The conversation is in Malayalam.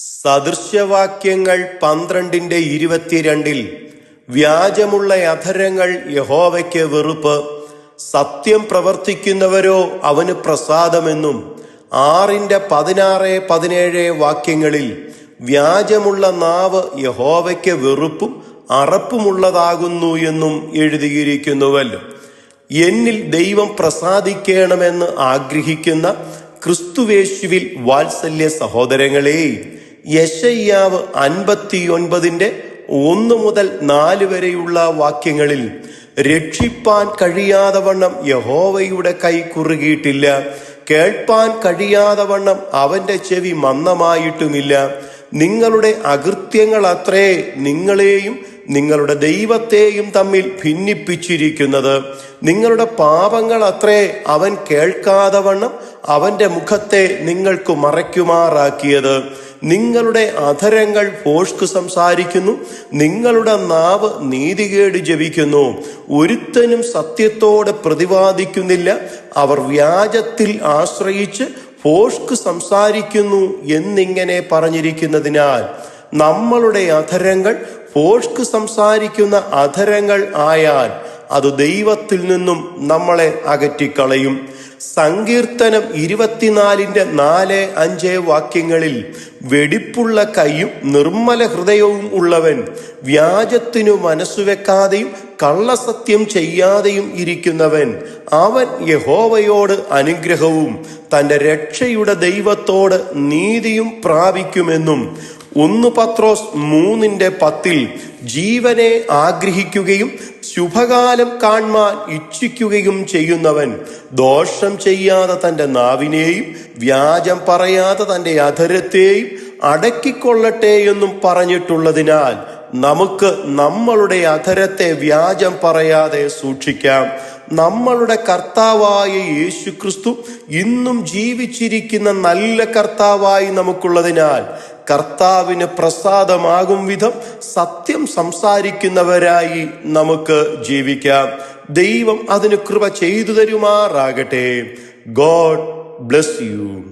സദൃശ്യവാക്യങ്ങൾ പന്ത്രണ്ടിന്റെ ഇരുപത്തിരണ്ടിൽ വ്യാജമുള്ള അധരങ്ങൾ യഹോവയ്ക്ക് വെറുപ്പ്. സത്യം പ്രവർത്തിക്കുന്നവരോ അവന് പ്രസാദമെന്നും ആറിന്റെ പതിനാറ് പതിനേഴ് വാക്യങ്ങളിൽ വ്യാജമുള്ള നാവ് യഹോവയ്ക്ക് വെറുപ്പും അറപ്പുമുള്ളതാകുന്നു എന്നും എഴുതിയിരിക്കുന്നുവല്ലോ. എന്നിൽ ദൈവം പ്രസാദിക്കണമെന്ന് ആഗ്രഹിക്കുന്ന ക്രിസ്തുവേശുവിൽ വാത്സല്യ സഹോദരങ്ങളെ യശയ്യാവ് അൻപത്തിയൊൻപതിന്റെ ഒന്ന് മുതൽ നാല് വരെയുള്ള വാക്യങ്ങളിൽ രക്ഷിപ്പാൻ കഴിയാതെ വണ്ണം യഹോവയുടെ കൈ കുറുകിയിട്ടില്ല. കേൾപ്പാൻ കഴിയാതെ വണ്ണം അവന്റെ ചെവി മന്ദമായിട്ടുമില്ല. നിങ്ങളുടെ അകൃത്യങ്ങൾ അത്രേ നിങ്ങളെയും നിങ്ങളുടെ ദൈവത്തെയും തമ്മിൽ ഭിന്നിപ്പിച്ചിരിക്കുന്നത്. നിങ്ങളുടെ പാപങ്ങൾ അത്രേ അവൻ കേൾക്കാതെ വണ്ണം അവന്റെ മുഖത്തെ നിങ്ങൾക്ക് മറയ്ക്കുമാറാക്കിയത്. നിങ്ങളുടെ അധരങ്ങൾ പോഷ്ക് സംസാരിക്കുന്നു നിങ്ങളുടെ നാവ് നീതികേട് ജപിക്കുന്നു. ഒരുത്തനും സത്യത്തോടെ പ്രതിപാദിക്കുന്നില്ല അവർ വ്യാജത്തിൽ ആശ്രയിച്ച് ഫോഷ്ക് സംസാരിക്കുന്നു എന്നിങ്ങനെ പറഞ്ഞിരിക്കുന്നതിനാൽ നമ്മളുടെ അധരങ്ങൾ ഫോഷ്ക് സംസാരിക്കുന്ന അധരങ്ങൾ ആയാൽ അത് ദൈവത്തിൽ നിന്നും നമ്മളെ അകറ്റിക്കളയും. സങ്കീർത്തനം ഇരുപത്തിനാലിന്റെ നാല് അഞ്ച് വാക്യങ്ങളിൽ വെടിപ്പുള്ള കൈയും നിർമ്മല ഹൃദയവും ഉള്ളവൻ വ്യാജത്തിനു മനസ്സുവെക്കാതെയും കള്ളസത്യം ചെയ്യാതെയും ഇരിക്കുന്നവൻ. അവൻ യഹോവയോട് അനുഗ്രഹവും തന്റെ രക്ഷയുടെ ദൈവത്തോട് നീതിയും പ്രാപിക്കുമെന്നും ഒന്ന് പത്രോസ് മൂന്നിന്റെ പത്തിൽ ജീവനെ ആഗ്രഹിക്കുകയും ശുഭകാലം കാണുവാൻ ഇച്ഛിക്കുകയും ചെയ്യുന്നവൻ ദോഷം ചെയ്യാതെ തന്റെ നാവിനെയും വ്യാജം പറയാതെ തന്റെ അധരത്തെയും അടക്കിക്കൊള്ളട്ടെ എന്നും പറഞ്ഞിട്ടുള്ളതിനാൽ നമുക്ക് നമ്മളുടെ അധരത്തെ വ്യാജം പറയാതെ സൂക്ഷിക്കാം. നമ്മളുടെ കർത്താവായ യേശു ക്രിസ്തു ഇന്നും ജീവിച്ചിരിക്കുന്ന നല്ല കർത്താവായി നമുക്കുള്ളതിനാൽ കർത്താവിന് പ്രസാദമാകും വിധം സത്യം സംസാരിക്കുന്നവരായി നമുക്ക് ജീവിക്കാം. ദൈവം അതിന് കൃപ ചെയ്തു തരുമാറാകട്ടെ. God bless you.